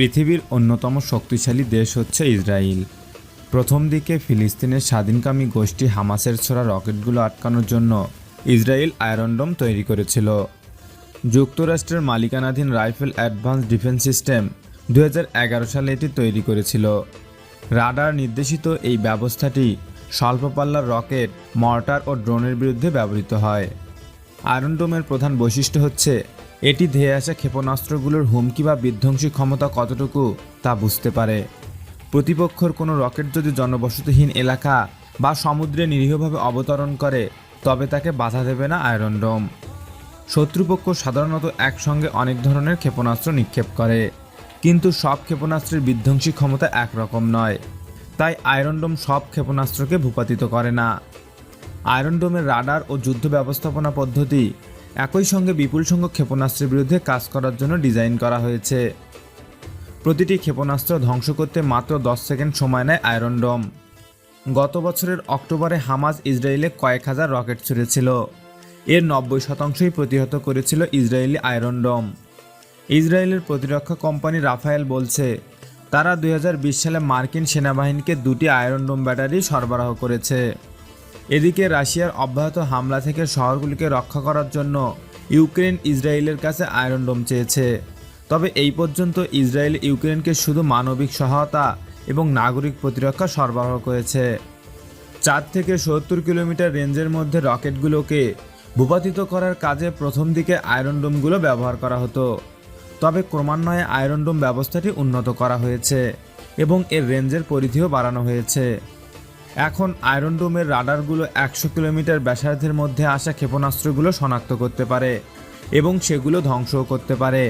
পৃথিবীর অন্যতম শক্তিশালী দেশ হচ্ছে ইসরায়েল প্রথম দিকে ফিলিস্তিনের স্বাধীনকামী গোষ্ঠী হামাসের ছোড়া রকেটগুলো আটকানোর জন্য ইসরায়েল আয়রনডোম তৈরি করেছিল। যুক্তরাষ্ট্রের মালিকানাধীন রাইফেল অ্যাডভান্স ডিফেন্স সিস্টেম দু হাজার এগারো সালে এটি তৈরি করেছিল। রাডার নির্দেশিত এই ব্যবস্থাটি স্বল্প পাল্লার রকেট, মর্টার ও ড্রোনের বিরুদ্ধে ব্যবহৃত হয়। আয়রনডোমের প্রধান বৈশিষ্ট্য হচ্ছে এটি ধেয়ে আসা ক্ষেপণাস্ত্রগুলোর হুমকি বা বিধ্বংসী ক্ষমতা কতটুকু তা বুঝতে পারে। প্রতিপক্ষর কোনো রকেট যদি জনবসতিহীন এলাকা বা সমুদ্রে নিরীহভাবে অবতরণ করে, তবে তাকে বাধা দেবে না আয়রন ডোম। শত্রুপক্ষ সাধারণত একসঙ্গে অনেক ধরনের ক্ষেপণাস্ত্র নিক্ষেপ করে, কিন্তু সব ক্ষেপণাস্ত্রের বিধ্বংসী ক্ষমতা একরকম নয়। তাই আয়রন ডোম সব ক্ষেপণাস্ত্রকে ভূপাতিত করে না। আয়রন ডোমের রাডার ও যুদ্ধ ব্যবস্থাপনা পদ্ধতি একই সঙ্গে বিপুল সংখ্যক ক্ষেপণাস্ত্রের বিরুদ্ধে কাজ করার জন্য ডিজাইন করা হয়েছে। প্রতিটি ক্ষেপণাস্ত্র ধ্বংস করতে মাত্র দশ সেকেন্ড সময় নেয় আয়রন ডোম। গত বছরের অক্টোবরে হামাজ ইসরায়েলে কয়েক হাজার রকেট ছুড়েছিল। এর নব্বই শতাংশই প্রতিহত করেছিল ইসরায়েলি আয়রন ডোম। ইসরায়েলের প্রতিরক্ষা কোম্পানি রাফায়েল বলছে, তারা দুই হাজার বিশ সালে মার্কিন সেনাবাহিনীকে দুটি আয়রন ডোম ব্যাটারি সরবরাহ করেছে। এদিকে রাশিয়ার অব্যাহত হামলা থেকে শহরগুলিকে রক্ষা করার জন্য ইউক্রেন ইসরায়েলের কাছে আয়রন ডোম চেয়েছে। তবে এই পর্যন্ত ইসরায়েল ইউক্রেনকে শুধু মানবিক সহায়তা এবং নাগরিক প্রতিরক্ষা সরবরাহ করেছে। চার থেকে সত্তর কিলোমিটার রেঞ্জের মধ্যে রকেটগুলোকে ভূপাতিত করার কাজে প্রথম দিকে আয়রন ডোমগুলো ব্যবহার করা হতো। তবে ক্রমান্বয়ে আয়রন ডোম ব্যবস্থাটি উন্নত করা হয়েছে এবং এর রেঞ্জের পরিধিও বাড়ানো হয়েছে। এখন আয়রন ডোমের রাডারগুলো একশো কিলোমিটার ব্যাসার্ধের মধ্যে আসা ক্ষেপণাস্ত্রগুলো শনাক্ত করতে পারে এবং সেগুলো ধ্বংসও করতে পারে।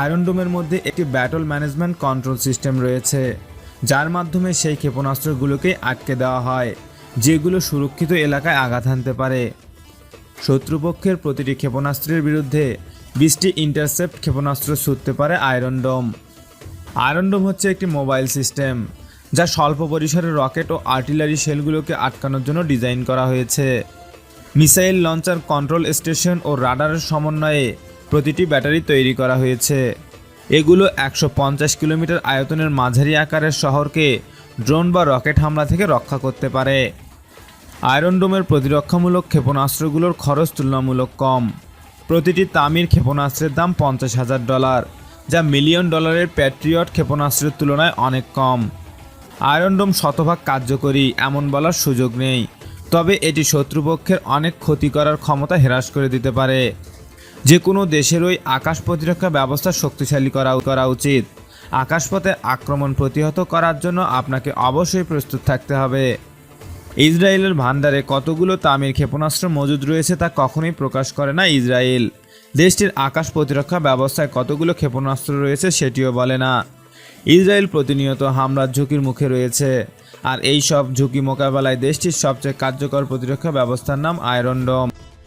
আয়রন ডোমের মধ্যে একটি ব্যাটল ম্যানেজমেন্ট কন্ট্রোল সিস্টেম রয়েছে, যার মাধ্যমে সেই ক্ষেপণাস্ত্রগুলোকে আটকে দেওয়া হয়, যেগুলো সুরক্ষিত এলাকায় আঘাত হানতে পারে। শত্রুপক্ষের প্রতিটি ক্ষেপণাস্ত্রের বিরুদ্ধে বিশটি ইন্টারসেপ্ট ক্ষেপণাস্ত্র ছুটতে পারে আয়রন ডোম আয়রন ডোম হচ্ছে একটি মোবাইল সিস্টেম যা স্বল্প পরিসরে রকেট ও আর্টিলারি শেলগুলোকে আটকানোর জন্য ডিজাইন করা হয়েছে। মিসাইল লঞ্চার কন্ট্রোল স্টেশন ও রাডারের সমন্বয়ে প্রতিটি ব্যাটারি তৈরি করা হয়েছে। এগুলো একশো পঞ্চাশ কিলোমিটার আয়তনের মাঝারি আকারের শহরকে ড্রোন বা রকেট হামলা থেকে রক্ষা করতে পারে। আয়রন ডোমের প্রতিরক্ষামূলক ক্ষেপণাস্ত্রগুলোর খরচ তুলনামূলক কম। প্রতিটি তামির ক্ষেপণাস্ত্রের দাম পঞ্চাশ হাজার ডলার, যা মিলিয়ন ডলারের প্যাট্রিয়ট ক্ষেপণাস্ত্রের তুলনায় অনেক কম। আয়রন ডোম শতভাগ কার্যকরী, এমন বলার সুযোগ নেই। তবে এটি শত্রুপক্ষের অনেক ক্ষতি করার ক্ষমতা হ্রাস করে দিতে পারে। যে কোনো দেশেরই আকাশ প্রতিরক্ষা ব্যবস্থা শক্তিশালী করা করা উচিত। আকাশপথে আক্রমণ প্রতিহত করার জন্য আপনাকে অবশ্যই প্রস্তুত থাকতে হবে। ইসরায়েলের ভান্ডারে কতগুলো তামির ক্ষেপণাস্ত্র মজুদ রয়েছে তা কখনোই প্রকাশ করে না ইসরায়েল। দেশটির আকাশ প্রতিরক্ষা ব্যবস্থায় কতগুলো ক্ষেপণাস্ত্র রয়েছে সেটিও বলে না। ইসরায়েল প্রতিনিয়ত হামলার ঝুঁকির মুখে রয়েছে। আর এই সব ঝুঁকি মোকাবেলায় দেশটির সবচেয়ে কার্যকর প্রতিরক্ষা ব্যবস্থার নাম আয়রন ডোম।